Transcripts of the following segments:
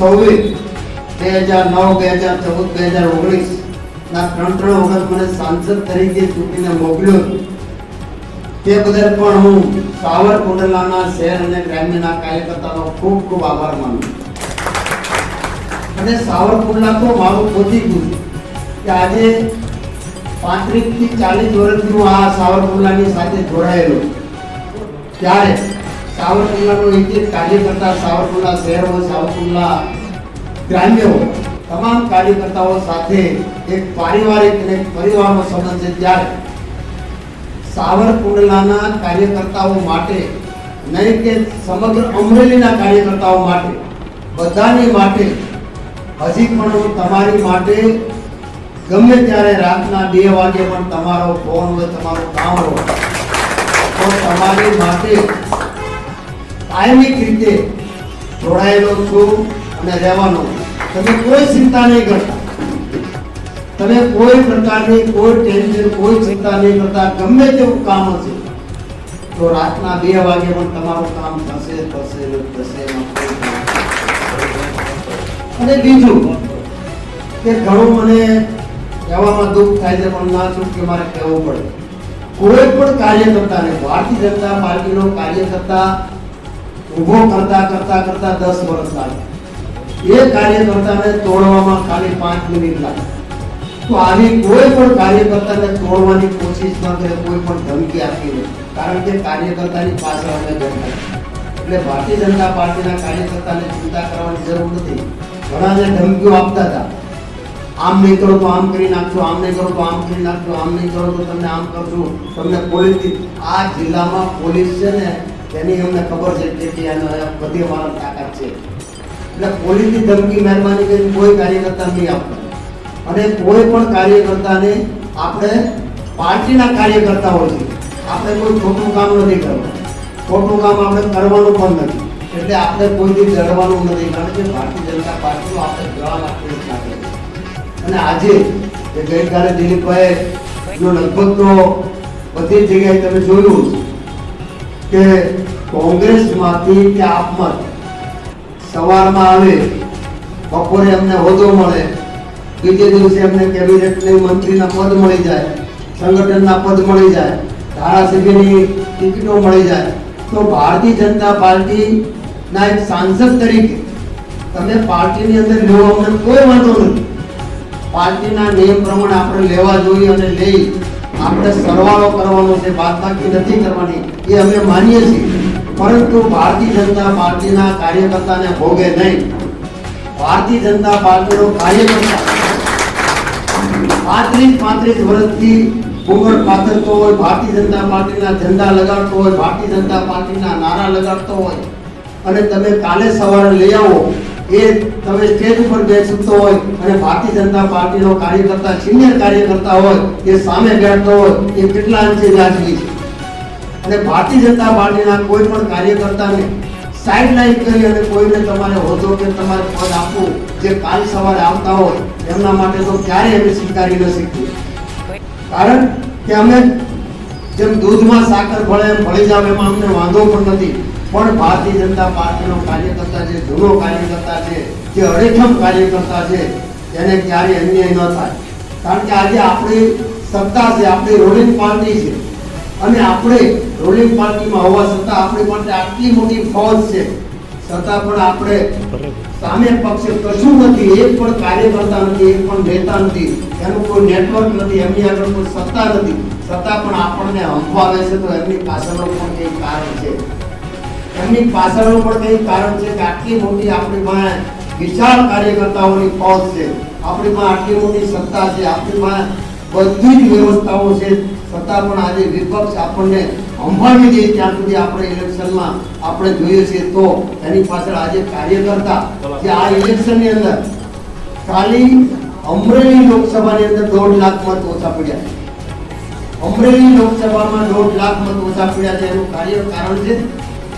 છવ્વીસ બે હજાર નવ, બે હજાર ચૌદ, બે હજાર ઓગણીસ ના ત્રણ ત્રણ વખત મને સાંસદ તરીકે ચૂંટીને મોકલ્યો તે બદલ પણ હું સાવરકુંડલાના શહેર અને ગ્રામ્યના કાર્યકર્તાનો ખૂબ ખૂબ આભાર માનું. અને સાવરકુંડલા તો મારું પોતી ગયું કે આજે પાંત્રીસથી ચાલીસ વર્ષથી હું આ સાવરકુંડલાની સાથે જોડાયેલો ત્યારે સાવરકુંડલાનો એક કાર્યકર્તા સાવરકુંડલા શહેર હોય, સાવરકુંડલા ગ્રામ્ય તમામ કાર્યકર્તાઓ સાથે એક પારિવારિક અને પરિવારનો સંબંધ છે. ત્યારે સાવરકુંડલાના કાર્યકર્તાઓ માટે, નહીં કે સમગ્ર અમરેલીના કાર્યકર્તાઓ માટે, બધાની માટે, હજી પણ હું તમારી માટે ગમે ત્યારે રાતના બે વાગે પણ તમારો ફોન હોય, તમારું કામ હોય, તો તમારી માટે કાયમિક રીતે જોડાયેલો છું અને રહેવાનો તમે કોઈ ચિંતા નહીં કરતા. તમે કોઈ પ્રકારની કોઈ ટેન્શન કોઈ ચિંતા નહીં કરતા. ગમે તેવું કામ હશે, તો રાતના બે વાગે પણ તમારું કામ થશે થશે થશે અને બીજું કે ઘણું મને કહેવામાં દુઃખ થાય છે, પણ ના છું કે મારે કહેવું પડે. કોઈ પણ કાર્યકર્તાને ભારતીય જનતા પાર્ટીનો કાર્યકર્તા ઊભો કરતા કરતા કરતા દસ વર્ષ લાગે. એ કાર્યકર્તાને તોડવામાં ખાલી પાંચ મિનિટ લાગે. તો આવી કોઈ પણ કાર્યકર્તાને તોડવાની કોશિશ ન કરે, કોઈ પણ ધમકી આપી નહીં કારણ કે કાર્યકર્તાની પાછળ અમે બેઠા એટલે ભારતીય જનતા પાર્ટીના કાર્યકર્તાને ચિંતા કરવાની જરૂર નથી. ઘણાને ધમકીઓ આપતા હતા, આમ નહીં કરો તો આમ કરી નાખજો, આમ નહીં કરો તો આમ કરી નાખજો, આમ નહીં કરો તો તમને આમ કરશું તમને પોલીસ આ જિલ્લામાં પોલીસ છે ને તેની અમને ખબર છે કે આનો બધી અમારા તાકાત છે. એટલે પોલીસની ધમકી મહેરબાની કરીને કોઈ કાર્યકર્તા નહીં આપતો અને કોઈ પણ કાર્યકર્તાને આપણે પાર્ટીના કાર્યકર્તાઓ છે. આપણે કોઈ ખોટું કામ નથી કરવાનું. ખોટું કામ આપણે કરવાનું પણ નથી. એટલે આપણે કોઈથી ડરવાનું નથી, કારણ કે ભારતીય જનતા પાર્ટીનો આપણે જવાબ નાખી નાખે અને આજે ગઈકાલે દિલીપભાઈ લગભગ તો બધી જગ્યાએ તમે જોયું કે કોંગ્રેસમાંથી કે આપમાંથી સવારમાં આવે, બપોરે એમને હોદ્દો મળે, બીજે દિવસે એમને કેબિનેટની મંત્રીના પદ મળી જાય, સંગઠનના પદ મળી જાય, ધારાસભ્યની ટિકિટો મળી જાય. તો ભારતીય જનતા પાર્ટીના એક સાંસદ તરીકે તમે પાર્ટીની અંદર લેવો અમને કોઈ વાંધો નથી. પાર્ટીના નિયમ પ્રમાણે આપણે લેવા જોઈએ અને લઈ આપણે સરવાળો કરવાનો છે બાદબાકી નથી કરવાની, એ અમે માનીએ છીએ. પરંતુ ભારતીય જનતા પાર્ટીના કાર્યકર્તાને ભોગે નહીં. ભારતીય જનતા પાર્ટીનો કાર્યકર્તા પાંત્રીસ પાંત્રીસ વર્ષથી ઘૂંઘટ પાથરતો હોય, ભારતીય જનતા પાર્ટીના ઝંડા લગાડતો હોય, ભારતીય જનતા પાર્ટીના નારા લગાડતો હોય. અને તમે કાલે સવારે લઈ આવો એ તમે સ્ટેજ ઉપર બેસતો હોય અને ભારતીય જનતા પાર્ટીનો કાર્યકર્તા સિનિયર કાર્યકર્તા હોય, એ સામે બેઠતો હોય, એ કેટલા અંશે વ્યાજબી છે? અને ભારતીય જનતા પાર્ટીના કોઈ પણ કાર્યકર્તાને સાઈડ લાઈન કરી અને કોઈને તમારે હોદ્દો કે તમારે પદ આપવું, જે કાલ સવારે આવતા હોય, એમના માટે તો ક્યારેય અમે સ્વીકારી ન શકીએ. કારણ કે અમે જેમ દૂધમાં સાકર ભળે એમ ભળી જાવ, એમાં અમને વાંધો પણ નથી. પણ ભારતીય જનતા પાર્ટીનો કાર્યકર્તા છે જૂનો કાર્યકર્તા છે જે અડેઠમ કાર્યકર્તા છે, એને ક્યારેય અન્યાય ન થાય. કારણ કે આજે આપણી સત્તા છે, આપણી રૂલિંગ પાર્ટી છે. અને આપણે રૂલિંગ પાર્ટીમાં હોવા છતાં આપણી માટે આટલી મોટી ફોજ છે. છતાં પણ આપણે સામે પક્ષે કશું નથી, એક પણ કાર્યકર્તા નથી, એક પણ નેતા નથી, એનું કોઈ નેટવર્ક નથી, એમની આગળ કોઈ સત્તા નથી. સત્તા પણ આપણને હંફાવે છે, તો એમની પાછળનો પણ કંઈક કારણ છે. એમની પાછળનો પણ કંઈક કારણ છે કે આટલી મોટી આપણી પાસે વિશાળ કાર્યકર્તાઓની ફોજ છે. આપણી પાસે આટલી મોટી સત્તા છે. આપણી પાસે બધી જ વ્યવસ્થાઓ છે. છતાં પણ આજે વિપક્ષ આપણને સંભાળી દે ત્યાં સુધી આપણે ઇલેક્શનમાં આપણે જોઈએ છીએ તો એની પાછળ આજે કાર્યકર્તા કે આ ઇલેક્શનની અંદર ખાલી અમરેલી લોકસભાની અંદર દોઢ લાખ મત ઓછા પડ્યા અમરેલી લોકસભામાં દોઢ લાખ મત ઓછા પડ્યા છે. એનું કાર્ય કારણ છે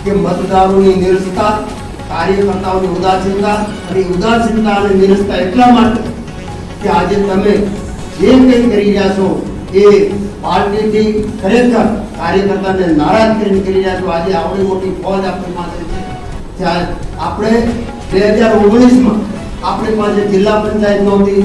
કે મતદારોની નિરસતા, કાર્યકર્તાઓની ઉદાસીનતા અને ઉદાસીનતા અને નિરસતા એટલા માટે કે આજે તમે જે કંઈ કરી રહ્યા છો એ પાર્ટીથી ખરેખર કાર્યકર્તાને નારાજ કરીને કરી રહ્યા છો, આજે આવડી મોટી ફોજ આપણી પાસે છે. ત્યારે આપણે બે હજાર ઓગણીસમાં આપણી પાસે જિલ્લા પંચાયત નહોતી,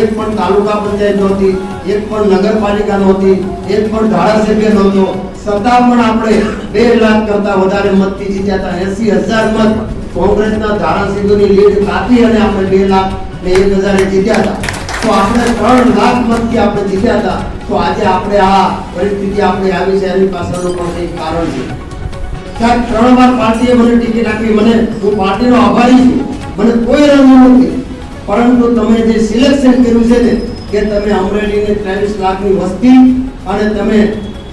એક પણ તાલુકા પંચાયત નહોતી, એક પણ નગરપાલિકા નહોતી, એક પણ ધારાસભ્ય નહોતો. છતાં પણ આપણે બે લાખ કરતા વધારે મતથી જીત્યા હતા. એસી હજાર મત કોંગ્રેસના ધારાસભ્યોની લીડ કાપી અને આપણે બે લાખ ને એક હજારે જીત્યા હતા. તો આપણે ત્રણ લાખ મતથી આપણે જીત્યા હતા. તો આજે આપણે આ પરિસ્થિતિ આપણે આવી છે પણ એક કારણ છે. ત્રણ વાર પાર્ટીએ મને ટિકિટ આપી. મને, હું પાર્ટીનો આભારી છું. મને કોઈ રંગ નથી. પરંતુ તમે જે સિલેક્શન કર્યું છે ને, કે તમે અમરેલીની ત્રેવીસ લાખની વસ્તી અને તમે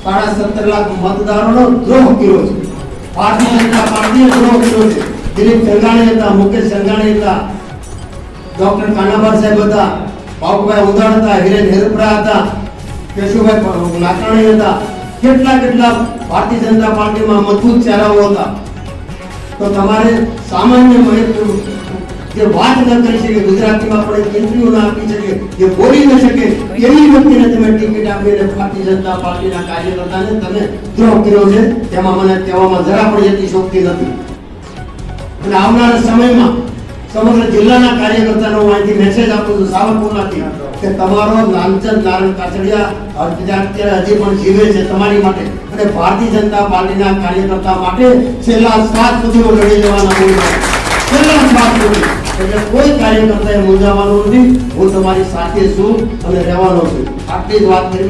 સાડા સત્તર લાખ મતદારોનો દ્રોહ કર્યો છે. ભારતીય જનતા પાર્ટીએ દ્રોહ કર્યો છે. દિલીપ સંઘાણી હતા, મુકેશ સંઘાણી હતા, ડોક્ટર કાનાબાર સાહેબ હતા બાબુભાઈ ઉદાણ હતા, હિરેન હેરપરા હતા, કેશુભાઈ લાકડાણી હતા. કેટલા કેટલા ભારતીય જનતા પાર્ટીમાં મજબૂત ચહેરાઓ હતા. તો તમારે સામાન્ય જે વાત ન કરી શકે, ગુજરાતીમાં પણ ઇન્ટરવ્યુ ના આપી શકે, જે બોલી ન શકે, એવી વ્યક્તિને તમે ટિકિટ આપીને ભારતીય જનતા પાર્ટીના કાર્યકર્તાને તમે દ્રોહ કર્યો છે, તેમાં મને કહેવામાં જરા પણ એટલી શોખતી નથી. અને આવનારા સમયમાં સમગ્ર જિલ્લાના કાર્યકર્તાનો અહીંથી મેસેજ આપું છું, સાવરકુંડલાથી, કે તમારો લાલચંદ નારાયણ કાછડિયા અત્યારે હજી પણ જીવે છે તમારી માટે અને ભારતીય જનતા પાર્ટીના કાર્યકર્તા માટે છેલ્લા સાત સુધી લડી જવાના છેલ્લા સાત સુધી. એટલે કોઈ કાર્યકર્તાએ મૂંઝાવાનું નથી. હું તમારી સાથે છું અને રહેવાનો છું. આટલી જ વાત કરવી